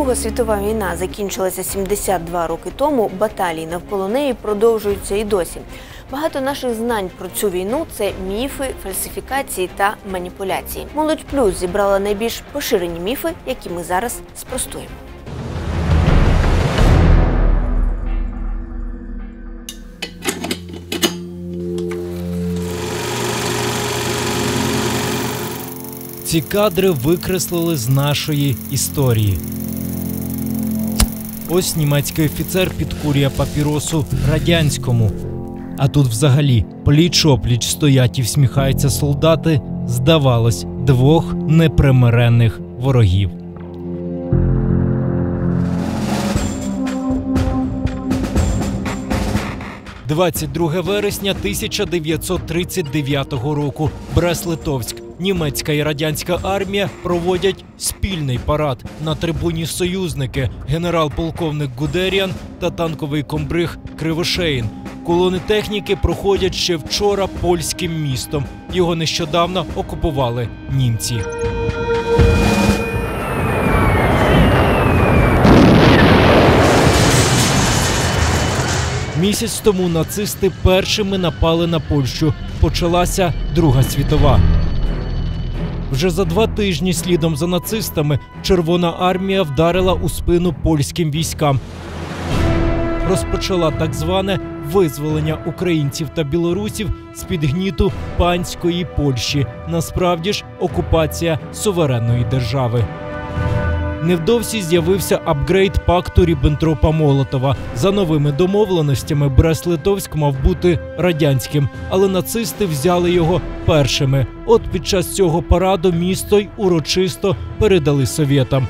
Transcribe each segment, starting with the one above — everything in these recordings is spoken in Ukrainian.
Друга світова війна закінчилася 72 роки тому. Баталії навколо неї продовжуються і досі. Багато наших знань про цю війну це міфи, фальсифікації та маніпуляції. Молодь плюс зібрала найбільш поширені міфи, які ми зараз спростуємо. Ці кадри викреслили з нашої історії. Ось німецький офіцер підкурює папіросу радянському. А тут взагалі пліч-опліч стоять і всміхаються солдати, здавалось, двох непримиренних ворогів. – 22 вересня 1939 року. Брест-Литовськ. Німецька і радянська армія проводять спільний парад на трибуні союзники, генерал-полковник Гудеріан та танковий комбриг Кривошеїн. Колони техніки проходять ще вчора польським містом. Його нещодавно окупували німці. Місяць тому нацисти першими напали на Польщу. Почалася Друга світова. Вже за два тижні слідом за нацистами Червона армія вдарила у спину польським військам. Розпочала так зване визволення українців та білорусів з під гніту панської Польщі. Насправді ж окупація суверенної держави. Невдовзі з'явився апгрейд пакту Ріббентропа Молотова. За новими домовленостями Брест-Литовськ мав бути радянським, але нацисти взяли його першими. От під час цього параду місто й урочисто передали совєтам.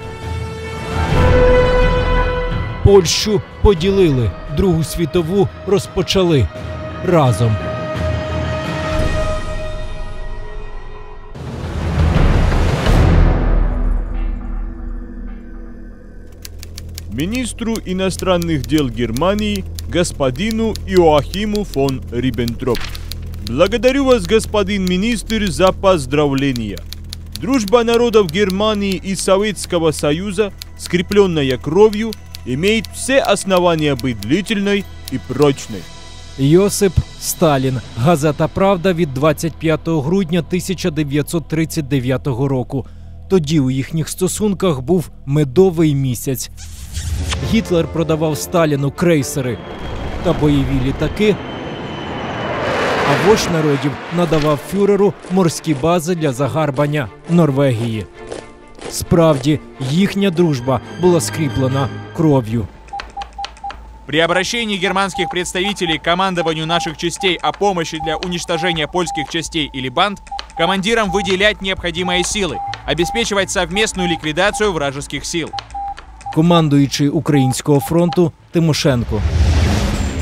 Польщу поділили, Другу світову розпочали разом. Министру иностранных дел Германии господину Иоахиму фон Риббентроп. Благодарю вас, господин министр, за поздравления. Дружба народов Германии и Советского Союза, скрепленная кровью, имеет все основания быть длительной и прочной. Йосип Сталін. Газета Правда від 25 грудня 1939 року. Тоді у їхніх стосунках був медовий місяць. Гітлер продавав Сталіну крейсери та бойові літаки. А вождь народів надавав фюреру морські бази для загарбання Норвегії. Справді, їхня дружба була скріплена кров'ю. При обращении германских представителей к командованию наших частей о помощи для уничтожения польских частей или банд, командирам выделять необходимые силы, обеспечивать совместную ликвидацию вражеских сил. командуючий Українського фронту Тимошенко.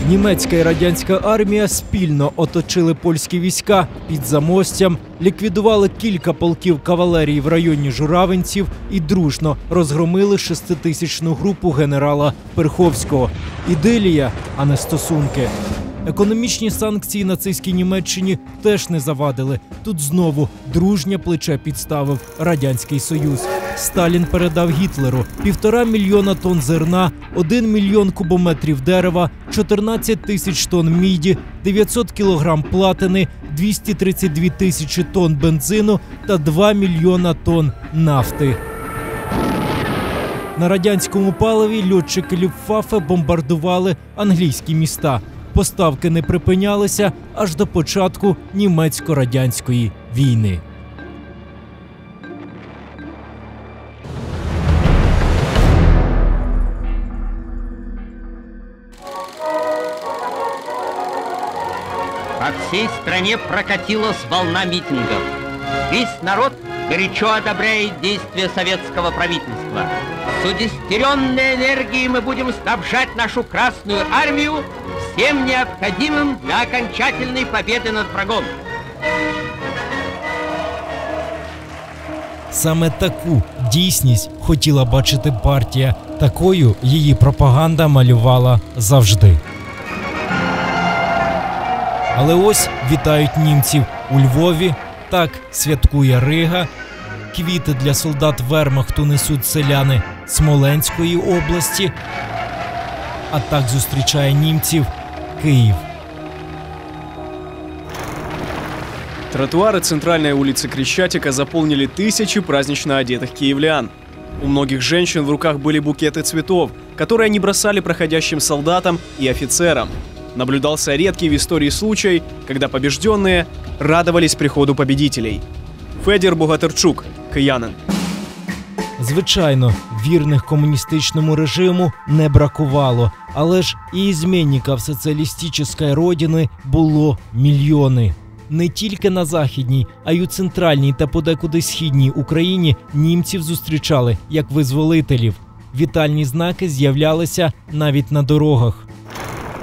Німецька і радянська армія спільно оточили польські війська під замостям, ліквідували кілька полків кавалерії в районі Журавинців і дружно розгромили шеститисячну групу генерала Перховського. Ідилія, а не стосунки. Економічні санкції нацистській Німеччині теж не завадили. Тут знову дружнє плече підставив радянський союз. Сталін передав Гітлеру півтора мільйона тонн зерна, один мільйон кубометрів дерева, 14 тисяч тонн міді, 900 кілограм платини, 232 тисячі тонн бензину та 2 мільйона тонн нафти. На радянському паливі льотчики Люфтваффе бомбардували англійські міста. Поставки не припинялися аж до початку німецько-радянської війни. По всей стране прокатилась волна митингов. Весь народ горячо одобряет действия советского правительства. С удестеренной энергией мы будем снабжать нашу Красную Армию всем необходимым для окончательной победы над врагом. Саме таку дійсність хотіла бачити партія. Такою її пропаганда малювала завжди. Але ось вітають німців у Львові. Так святкує Рига. Квіти для солдат Вермахту несуть селяни Смоленської області. А так зустрічає німців Київ. Тротуары центральной улицы Крещатика заполнили тысячи празднично одетых киевлян. У многих женщин в руках были букеты цветов, которые они бросали проходящим солдатам и офицерам. Наблюдался редкий в истории случай, когда побежденные радовались приходу победителей. Федір Богатирчук, киянин. Звичайно, вірних комуністичному режиму не бракувало, але ж і змінників соціалістичної родини було мільйони. Не тільки на західній, а й у центральній та подекуди східній Україні німців зустрічали як визволителів. Вітальні знаки з'являлися навіть на дорогах.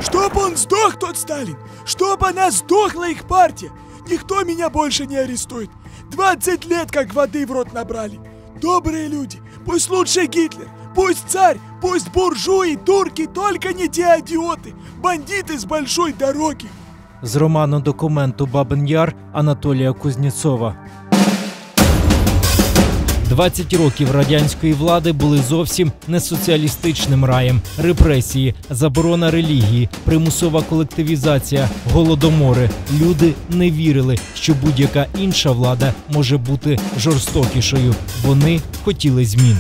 Чтоб он сдох, тот Сталин! Чтоб она сдохла, их партия! Никто меня больше не арестует! 20 лет как воды в рот набрали! Добрые люди! Пусть лучше Гитлер! Пусть царь! Пусть буржуи, турки, только не те идиоты! Бандиты с большой дороги! З роману документу Бабин Яр Анатолія Кузнєцова. 20 років радянської влади були зовсім не соціалістичним раєм. Репресії, заборона релігії, примусова колективізація, голодомори. Люди не вірили, що будь-яка інша влада може бути жорстокішою. Вони хотіли змін.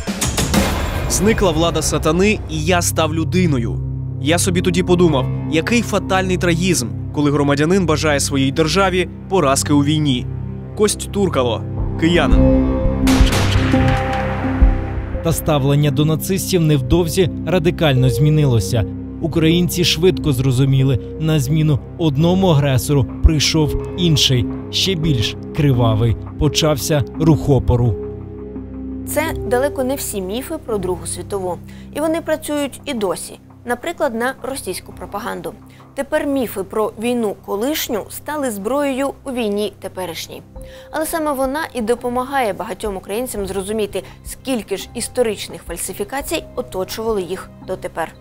Зникла влада сатани, і я став людиною. Я собі тоді подумав, який фатальний трагізм, коли громадянин бажає своїй державі поразки у війні. Кость Туркало, киянин. Та ставлення до нацистів невдовзі радикально змінилося. Українці швидко зрозуміли, на зміну одному агресору прийшов інший, ще більш кривавий. Почався рух опору. Це далеко не всі міфи про Другу світову, і вони працюють і досі. Наприклад, на російську пропаганду. Тепер міфи про війну колишню стали зброєю у війні теперішній. Але саме вона і допомагає багатьом українцям зрозуміти, скільки ж історичних фальсифікацій оточували їх дотепер.